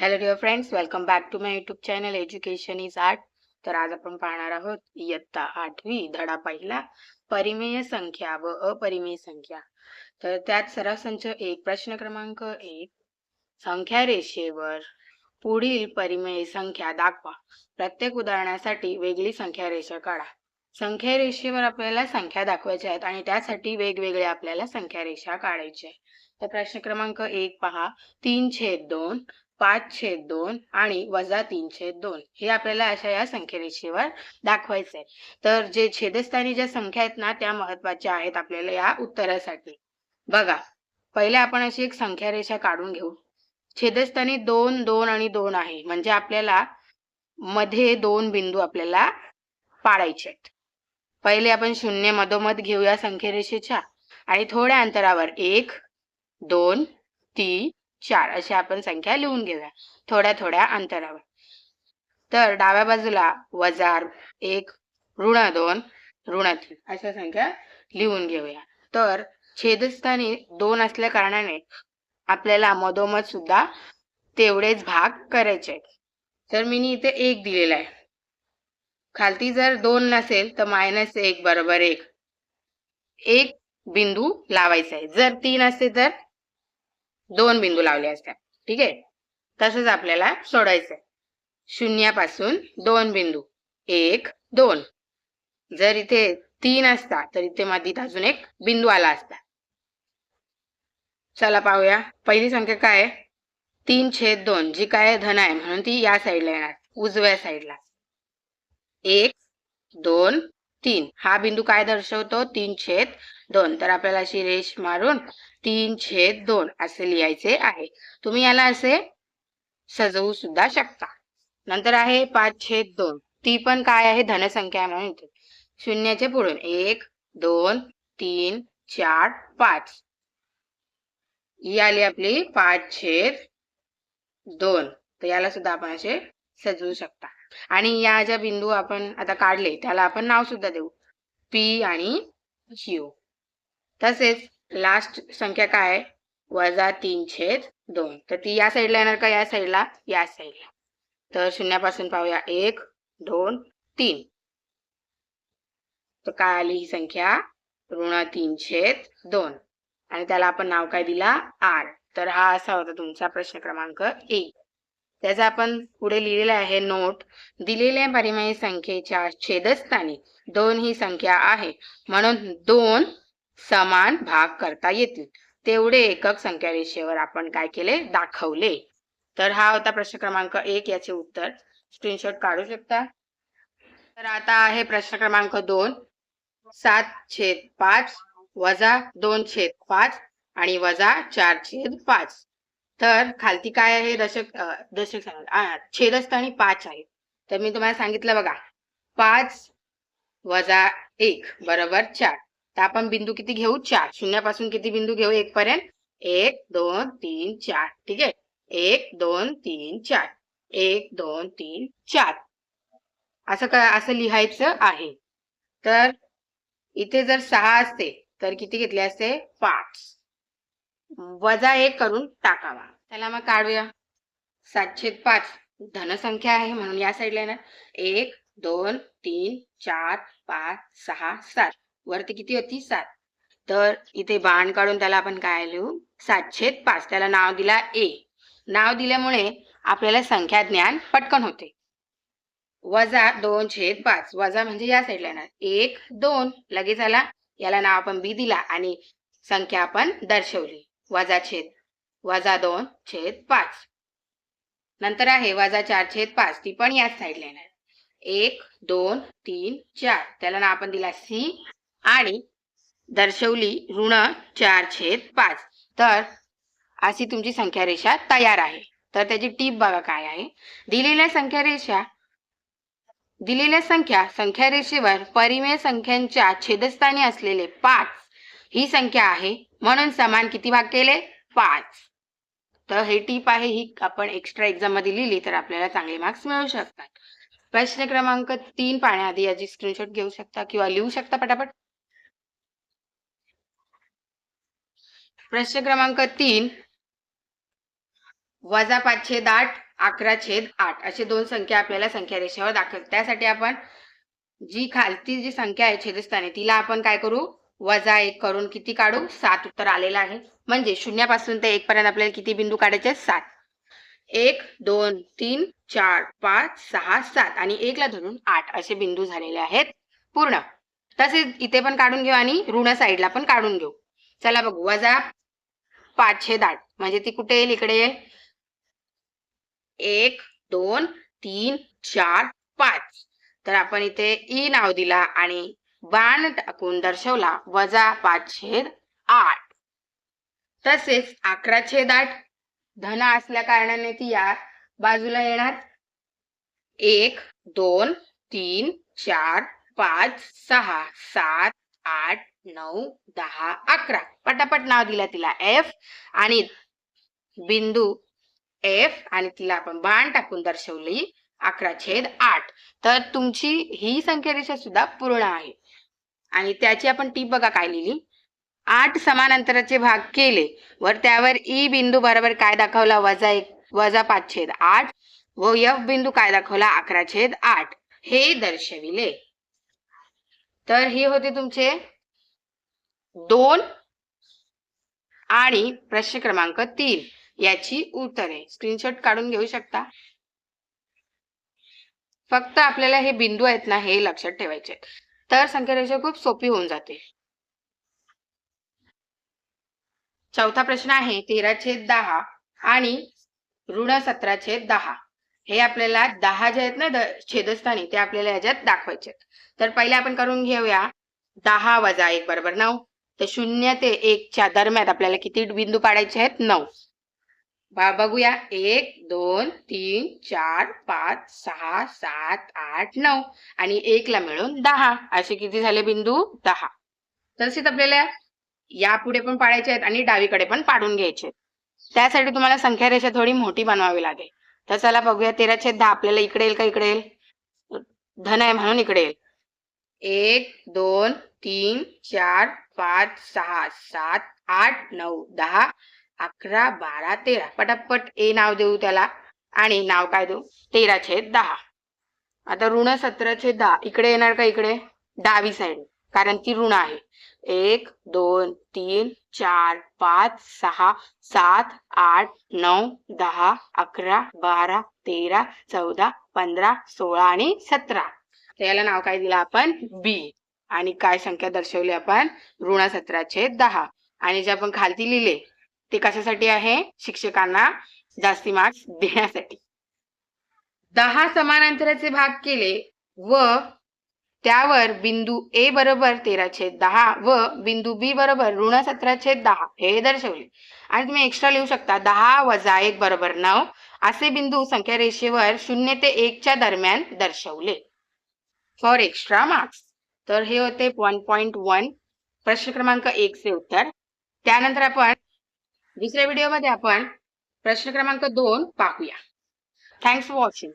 Hello dear friends welcome back to my YouTube channel education is art तर आज आपण पाहणार आहोत इयत्ता आठवी धडा पहिला परिमेय संख्या व अपरिमेय संख्या. तर त्यात सराव संच एक प्रश्न क्रमांक एक संख्या रेषेवर पुढील परिमेय संख्या दाखवा. प्रत्येक उदाहरणासाठी वेगळी संख्या रेषा काढा. संख्या रेषेवर आपल्याला संख्या दाखवायच्या आहेत आणि त्यासाठी वेगवेगळे आपल्याला संख्या रेषा काढायच्या आहेत. तर प्रश्न क्रमांक एक पहा. तीन छेद दोन पाच छेद दोन आणि वजा तीन छेद दोन. हे आपल्याला अशा या संख्यारेषेवर दाखवायचं आहे तर जे छेदस्थानी ज्या संख्या आहेत ना त्या महत्त्वाच्या आहेत आपल्याला या उत्तरासाठी. बघा पहिले आपण अशी एक संख्या रेषा काढून घेऊ. छेदस्थानी दोन दोन आणि दोन आहे. म्हणजे आपल्याला मध्ये दोन बिंदू आपल्याला पाडायचे आहेत. पहिले आपण शून्य मधोमध घेऊया संख्यारेषेच्या. आणि थोड्या अंतरावर एक दोन तीन चार अशी आपण संख्या लिहून घेऊया. थोड्या थोड्या अंतरावर. तर डाव्या बाजूला वजा एक ऋण दोन ऋण तीन अशा संख्या लिहून घेऊया. तर छेदस्थानी दोन असल्या कारणाने आपल्याला मधोमध सुद्धा तेवढेच भाग करायचे तर मी इथे एक दिलेला आहे. खालती जर दोन नसेल तर मायनस एक बरोबर एक. एक बिंदू लावायचा आहे. जर तीन असेल तर? दोन बिंदू लावले असतात. ठीक आहे? तसंच आपल्याला सोडायचंय. शून्यापासून दोन बिंदू. एक दोन. जर इथे तीन असता तर इथे मधीत अजून एक बिंदू आला असता. चला पाहूया. पहिली संख्या काय आहे? तीन छेद दोन जी काय धन आहे. म्हणून ती या साईडला येणार. उजव्या साईडला. एक दोन तीन. हा बिंदू काय दर्शवतो? तीन छेद दोन. तर आपल्याला अशी रेष मारून तीन छेद दोन असे लिहायचे आहे. तुम्ही याला असे सजवू सुद्धा शकता. नंतर आहे पाच छेद दोन. ती पण काय आहे? धनसंख्या म्हणून येते. शून्याचे पुढून एक दोन तीन चार पाच. ही आली आपली पाच छेद दोन. तर याला सुद्धा आपण असे सजवू शकता. आणि या ज्या बिंदू आपण आता काढले त्याला आपण नाव सुद्धा देऊ. पी आणि क्यू. तसेच लास्ट संख्या काय? आहे वजा तीन छेद दोन. तर ती या साईडला येणार का? या साईडला या साईडला तर शून्यापासून पाहूया. एक दोन तीन. तर काय आली ही संख्या? ऋण तीन छेद दोन. आणि त्याला आपण नाव काय दिला? आर तर हा असा होता तुमचा प्रश्न क्रमांक एक. त्याचा आपण पुढे लिहिलेला आहे नोट दिलेल्या परिमेय संख्येच्या छेदस्थानी दोन ही संख्या आहे. म्हणून दोन समान भाग करता येतील. तेवढे एकक संख्या रेषेवर आपण काय केले? दाखवले. तर हा होता प्रश्न क्रमांक एक याचे उत्तर. स्क्रीनशॉट काढू शकता? तर आता आहे प्रश्न क्रमांक दोन. सात छेद पाच वजा दोन छेद पाच आणि वजा चार छेद पाच. तर खालती काय आहे? दशक दशक दशक सांगा. आणि पाच आहे तर मी तुम्हाला सांगितलं बघा. पाच वजा एक बरोबर चार. तर आपण बिंदू किती घेऊ? चार. शून्यापासून किती बिंदू घेऊ एक पर्यंत एक दोन तीन चार. ठीक आहे? एक दोन तीन चार. एक दोन तीन चार. असं का असं लिहायचं आहे. तर इथे जर सहा असते तर किती घेतले असते? पाच. वजा एक करून टाकावा. त्याला मग काढूया. सातशे पाच. धनसंख्या आहे म्हणून या साईडला येणार एक दोन तीन चार पाच सहा सात. वरती किती होती? सात. तर इथे बाण काढून त्याला आपण काय लिहू? सातशे पाच. त्याला नाव दिला ए. नाव दिल्यामुळे आपल्याला संख्या ज्ञान पटकन होते. वजा दोन छेद पाच. वजा म्हणजे या साईडला येणार. एक दोन. लगेच आला. याला नाव आपण बी दिला आणि संख्या आपण दर्शवली. वजा छेद. वजा दोन छेद पाच. नंतर आहे वजा चार छेद पाच. ती पण याच साईडला येणार. एक दोन तीन चार. त्याला नाव आपण दिला सी. आणि दर्शवली ऋण चार छेद पाच. तर अशी तुमची संख्या रेषा तयार आहे. तर त्याची टीप बघा काय आहे. दिलेल्या संख्या रेषा दिलेल्या संख्या संख्या रेषेवर परिमेय संख्यांच्या छेदस्थानी असलेले पाच ही संख्या आहे. म्हणून समान किती भाग केले? पाच. तर हे टीप आहे. ही आपण एक्स्ट्रा एक्झाममध्ये लिहिली तर आपल्याला चांगले मार्क्स मिळू शकतात. प्रश्न क्रमांक तीन पाहण्याआधी याची स्क्रीनशॉट घेऊ शकता किंवा लिहू शकता पटापट? प्रश्न क्रमांक तीन. वजा पाच छेद आठ अकरा छेद आठ. असे दोन संख्या आपल्याला संख्या रेषेवर दाखल. त्यासाठी आपण जी खालती जी संख्या आहे छेदस्थानी तिला आपण काय करू? वजा एक करून किती काढू? सात उत्तर आलेलं आहे. म्हणजे शून्यापासून ते एक पर्यंत आपल्याला किती बिंदू काढायचे? सात. एक दोन तीन चार पाच सहा सात आणि एकला धरून आठ असे बिंदू झालेले आहेत. पूर्ण. तसेच इथे पण काढून घेऊ आणि ऋण साईडला पण काढून घेऊ. चला बघू. वजा पाचशे दाट. म्हणजे ती कुठे येईल? इकडे येईल. एक दोन तीन चार पाच. तर आपण इथे ई नाव दिला आणि बाण टाकून दर्शवला. वजा पाचशे आठ. तसेच अकरा छेद आठ धन असल्या कारणाने ती या बाजूला येणार. एक दोन तीन चार पाच सहा सात आठ नऊ दहा अकरा. पटापट नाव दिलं तिला एफ आणि बिंदू एफ आणि तिला आपण बाण टाकून दर्शवली. अकरा छेद आठ. तर तुमची ही संख्यारेषा सुद्धा पूर्ण आहे. आणि त्याची आपण टीप बघा काय लिहिली. आठ समान अंतराचे भाग केले. वर त्यावर ई बिंदू बरोबर काय दाखवला? वजा एक वजा पाच छेद आठ. व एफ बिंदू काय दाखवला? अकरा छेद आठ. हे दर्शविले. तर हे होते तुमचे दोन आणि प्रश्न क्रमांक तीन. याची उत्तरे. स्क्रीनशॉट काढून घेऊ शकता? फक्त आपल्याला हे बिंदू आहेत ना हे लक्षात ठेवायचे तर संख्या खूप सोपी होऊन जाते. चौथा प्रश्न आहे तेरा छेद दहा आणि ऋण सतरा छेद दहा. हे आपल्याला दहा जे आहेत ना छेदस्थानी ते आपल्याला याच्यात दाखवायचे आहेत. तर पहिले आपण करून घेऊया. दहा वजा एक बरोबर नऊ. तर शून्य ते एकच्या दरम्यान आपल्याला किती बिंदू पाडायचे आहेत? नऊ. बा- बघूया. एक दोन तीन चार पाच सहा सात आठ नऊ. आणि एकला मिळून दहा. असे किती झाले बिंदू? दहा. तसेच आपल्याला यापुढे पण पाडायचे आहेत आणि डावीकडे पण पाडून घ्यायचे आहेत. त्यासाठी तुम्हाला संख्या रेषा थोडी मोठी बनवावी लागेल. तर चला बघूया तेरा छेद दहा आपल्याला इकडे येईल का इकडे येईल? धन आहे म्हणून इकडे येईल. एक दोन तीन चार पाच सहा सात आठ नऊ दहा अकरा बारा तेरा. पटापट ए नाव देऊ त्याला. आणि नाव काय देऊ? तेरा छेद दहा. आता ऋण सतरा छेद दहा. इकडे येणार का इकडे? डावी साईड कारण ती ऋण आहे. एक दोन तीन चार पाच सहा सात आठ नऊ दहा अकरा बारा तेरा चौदा पंधरा सोळा आणि सतरा. याला नाव काय दिलं आपण? बी आणि काय संख्या दर्शवली आपण? ऋण सत्राचे दहा. आणि जे आपण खालती लिहिले ते कशासाठी आहे? शिक्षकांना जास्ती मार्क्स देण्यासाठी. दहा समान अंतराचे भाग केले व त्यावर बिंदू ए बरोबर तेरा छेद दहा व बिंदू बी बरोबर ऋण सतरा छेद दहा. हे दर्शवले. आणि तुम्ही एक्स्ट्रा लिहू शकता. दहा वजा एक बरोबर नऊ. असे बिंदू संख्या रेषेवर शून्य ते एकच्या दरम्यान दर्शवले. फॉर एक्स्ट्रा मार्क्स तर हे होते वन पॉइंट वन प्रश्न क्रमांक एक चे उत्तर. त्यानंतर आपण दुसऱ्या व्हिडिओमध्ये आपण प्रश्न क्रमांक दोन पाहूया. Thanks for watching